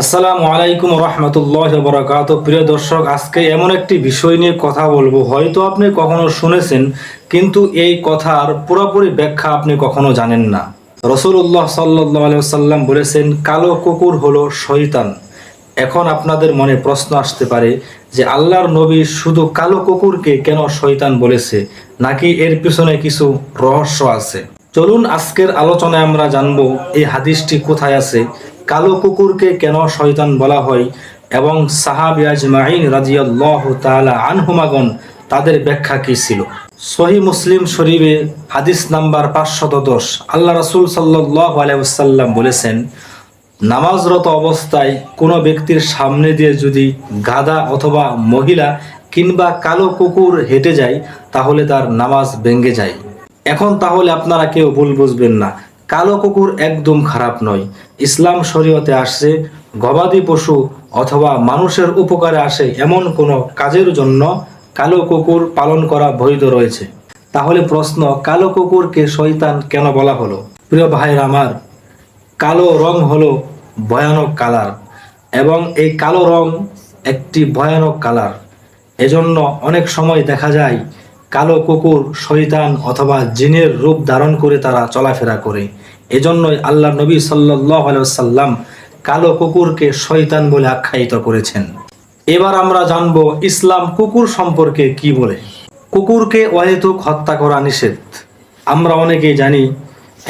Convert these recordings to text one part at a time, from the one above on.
আসসালামু আলাইকুম রহমতুল্লাহ বরাকাত প্রিয় দর্শক, আজকে এমন একটি বিষয় নিয়ে কথা বলব। হয়তো আপনি কখনো শুনেছেন, কিন্তু এই কথার পুরোপুরি ব্যাখ্যা আপনি কখনো জানেন না। রসুল্লাহ সাল্লাহ সাল্লাম বলেছেন, কালো কুকুর হলো শয়তান। এখন আপনাদের মনে প্রশ্ন আসতে পারে যে, আল্লাহর নবী শুধু কালো কুকুরকে কেন শয়তান বলেছে? নাকি এর পিছনে কিছু রহস্য আছে? চলুন আজকের আলোচনায় আমরা জানব, এই হাদিসটি কোথায় আছে? কালো কুকুরকে কেন শয়তান বলা হয়? এবং সাহাবি আজমাইন রাজিয়াল্লাহু তাআলা আনহুমাগন তাদের ব্যাখ্যা কি ছিল? সহি মুসলিম শরীফে হাদিস নাম্বার পাঁচশত দশ আল্লাহ রাসূল সাল্লাল্লাহু আলাইহি ওয়াসাল্লাম বলেছেন, নামাজরত অবস্থায় কোনো ব্যক্তির সামনে দিয়ে যদি গাদা অথবা মহিলা কিংবা কালো কুকুর হেঁটে যায়, তাহলে তার নামাজ ভেঙ্গে যায়। এখন তাহলে আপনারা কেউ ভুল বুঝবেন না। কালো কুকুর একদম খারাপ নয়। ইসলাম শরীয়তে আসছে, গবাদি পশু অথবা মানুষের উপকারে আসে এমন কোনো কাজের জন্য কালো কুকুর পালন করা বৈধ রয়েছে। তাহলে প্রশ্ন, কালো কুকুরকে শয়তান কেন বলা হলো? প্রিয় ভাইয়ের আমার, কালো রং হলো ভয়ানক কালার এবং এই কালো রং একটি ভয়ানক কালার। এজন্য অনেক সময় দেখা যায় কালো কুকুর, শয়তান অথবা জিনের রূপ ধারণ করে তারা চলাফেরা করে। এজন্যই আল্লাহ নবী সাল্লাহ সাল্লাম কালো কুকুরকে শয়তান বলে আখ্যায়িত করেছেন। এবার আমরা জানব ইসলাম কুকুর সম্পর্কে কি বলে। কুকুরকে অহেতুক হত্যা করা নিষেধ। আমরা অনেকেই জানি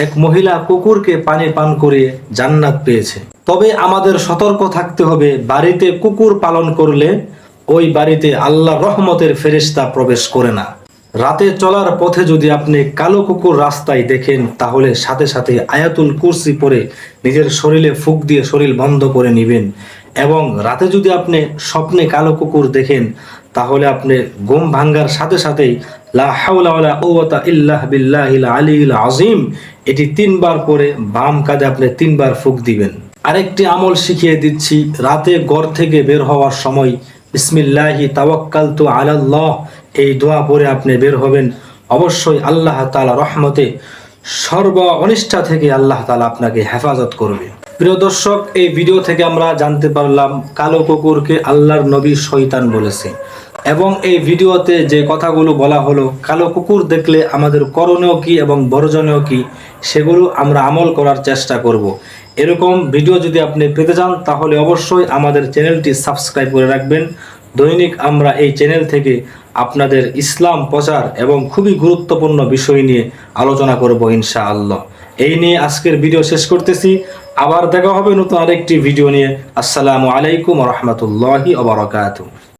এক মহিলা কুকুরকে পানি পান করে জান্নাত পেয়েছে। তবে আমাদের সতর্ক থাকতে হবে, বাড়িতে কুকুর পালন করলে ওই বাড়িতে আল্লাহ রহমতের ফেরেশতা প্রবেশ করে না। রাতে চলার পথে যদি আপনি কালো কুকুর রাস্তায় দেখেন, তাহলে সাথে সাথে আয়াতুল কুরসি পরে নিজের শরীরে ফুক দিয়ে শরীর বন্ধ করে নেবেন। এবং রাতে যদি আপনি স্বপ্নে কালো কুকুর দেখেন, তাহলে আপনি ঘুম ভাঙ্গার সাথে সাথেই লা হাওলা বিল্লাহিল আযীম, এটি তিনবার পরে বাম কাঁধে আপনি তিনবার ফুক দিবেন। আরেকটি আমল শিখিয়ে দিচ্ছি, রাতে ঘর থেকে বের হওয়ার সময়, বিসমিল্লাহি তাওয়াক্কালতু আলাল্লাহ এই দোয়া পরে আপনি বের হবেন। অবশ্যই আল্লাহ তাআলা রহমতে সর্ব অনিষ্ঠা থেকে আল্লাহ তালা আপনাকে হেফাজত করবে। প্রিয় দর্শক, এই ভিডিও থেকে আমরা জানতে পারলাম, কালো কুকুরকে আল্লাহর নবী শৈতান বলেছে। এবং এই ভিডিওতে যে কথাগুলো বলা হলো, কালো কুকুর দেখলে আমাদের করণীয় কি এবং বর্জনীয় কি, সেগুলো আমরা আমল করার চেষ্টা করব। এরকম ভিডিও যদি আপনি পেতে চান, তাহলে অবশ্যই আমাদের চ্যানেলটি সাবস্ক্রাইব করে রাখবেন। দৈনিক আমরা এই চ্যানেল থেকে আপনাদের ইসলাম প্রচার এবং খুবই গুরুত্বপূর্ণ বিষয় নিয়ে আলোচনা করব ইনশা আল্লাহ এই নিয়ে আজকের ভিডিও শেষ করতেছি। আবার দেখা হবে নতুন আরেকটি ভিডিও নিয়ে। আসসালামু আলাইকুম রহমতুল্লাহি আবরকাত